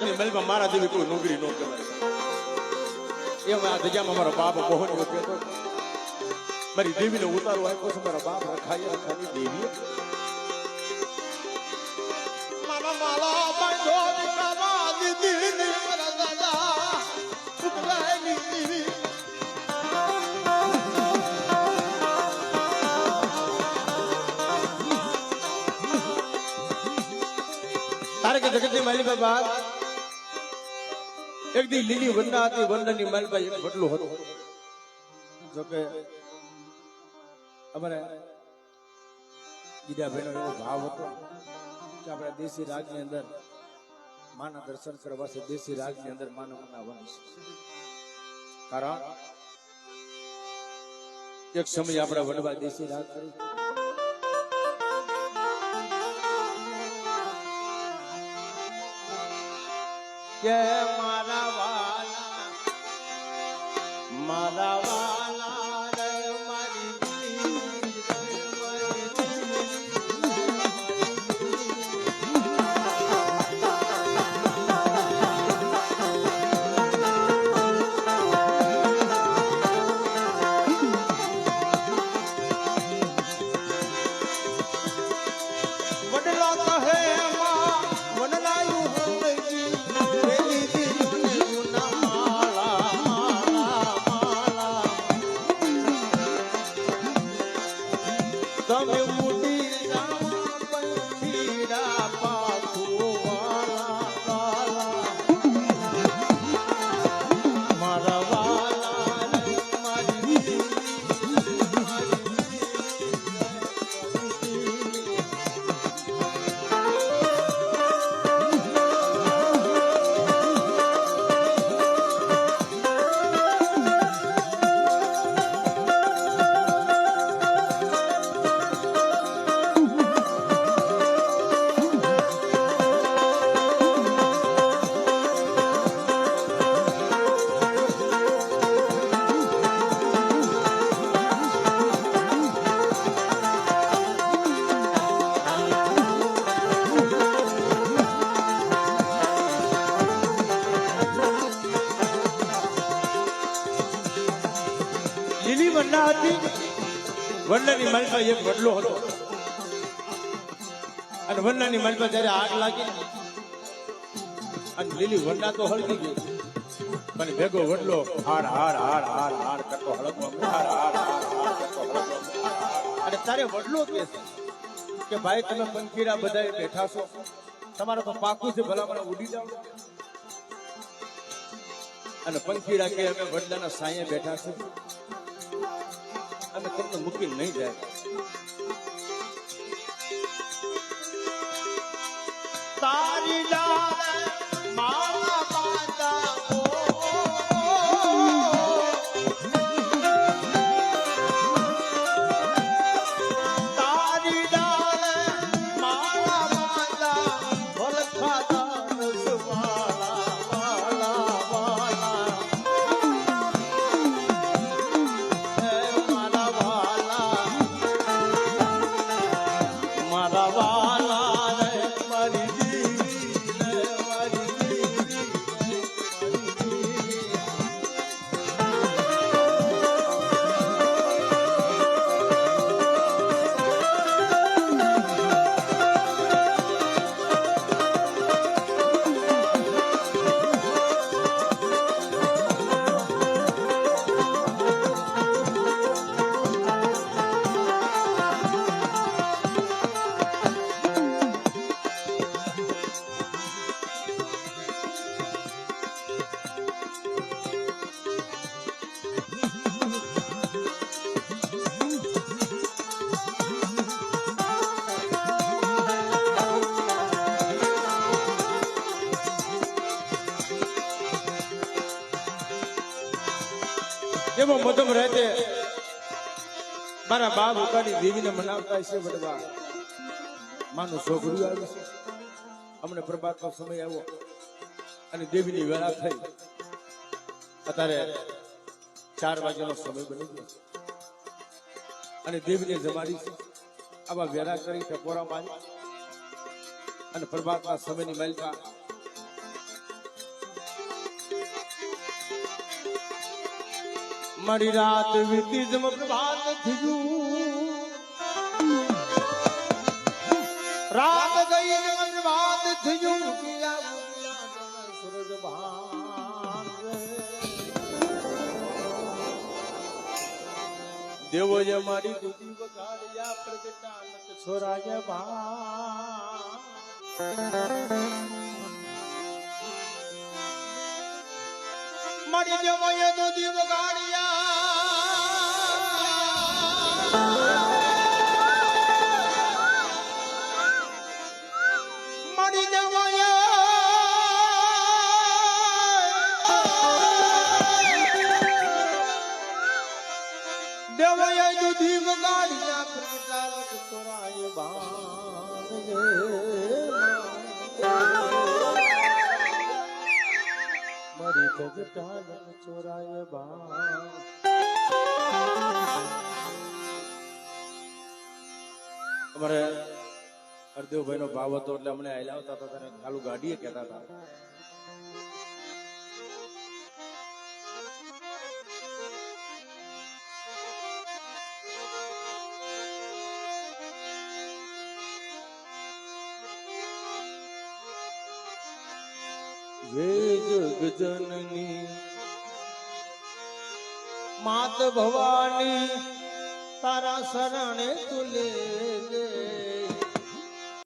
જગતની મહેલમાં મારા જેવી કોઈ નોકરી ન કરાય. એ અમે આ જગ્યામાં મારો બાપ મોહન કહેતો મારી દેવીને ઉતારો આપ્યો છે મારા બાપ રખાય રખાની દેવી મારા માલા બાંધો દીકરા દીદી ની મારા દાદા ઉપરાયની દીવી. તારે કે જગતની માલી બાબા એક દી લીલી વંદના હતી, વંદનની માલી પાસે એક બટલું હતું. જોકે અમારે ગીડાભાઈનો એવો ભાવ હતો કે આપણે દેશી રાજની અંદર માના દર્શન કરવા છે, દેશી રાજની અંદર માનવ મનાવવાનું છે. કારણ એક સમય આપણે વડવા દેશી રાજ કરી. કે મારા લીલી વંડા હતી વંડાની માલપા એક વડલો હતો. અને વંડાની માલપા જયારે આગ લાગી, અને લીલી વંડા તો હળગી ગઈ. પણ ભેગો વડલો હાર હાર હાર હાર હાર કરતો હળગો હાર હાર હાર કરતો હળગો અને તારે વડલો કે કે ભાઈ, તમે પંખીરા બધા બેઠા છો. તમારે તો પાકું છે, ભલા મને ઉડી જાવ અને પંખીડા કે અમે વડલાના સાંયે બેઠા છે અમે તમને મૂકી નહીં જાય. તારી એવો મધમ રહેતે મારા બાપ ઉકાની દેવીને મનાવતા છે વડવા માનું છોકરું આવ્યું છે. અમને પ્રભાતનો સમય આવ્યો અને દેવીની વેળા થઈ. અત્યારે ચાર વાગ્યાનો સમય બની ગયો. અને દેવીને જમાડી છે. આવા વેરા કરી ટપોરામાં આવી. અને પ્રભાતના સમયની માલિકા મારી રાત વીતી જમ પ્રભાત થયું. રાત ગઈ જમ પ્રભાત થયું. સૂરજ દેવો જે મારી દુધી વગાડ્યા પ્રગટાનક છોરાય ભા મારી દેવોએ દુધી વગાડ્યા મારી દેવોએ દેવોએ દુધી વગાડ્યા પ્રગટાનક છોરાય ભાન મારી ચોરાય અમારે હરદેવભાઈ નો ભાવ હતો એટલે અમને આવતા હતા તને ખાલું ગાડીએ કહેતા હતા. હે જગજનની માત ભવાની તારા શરણે તુલે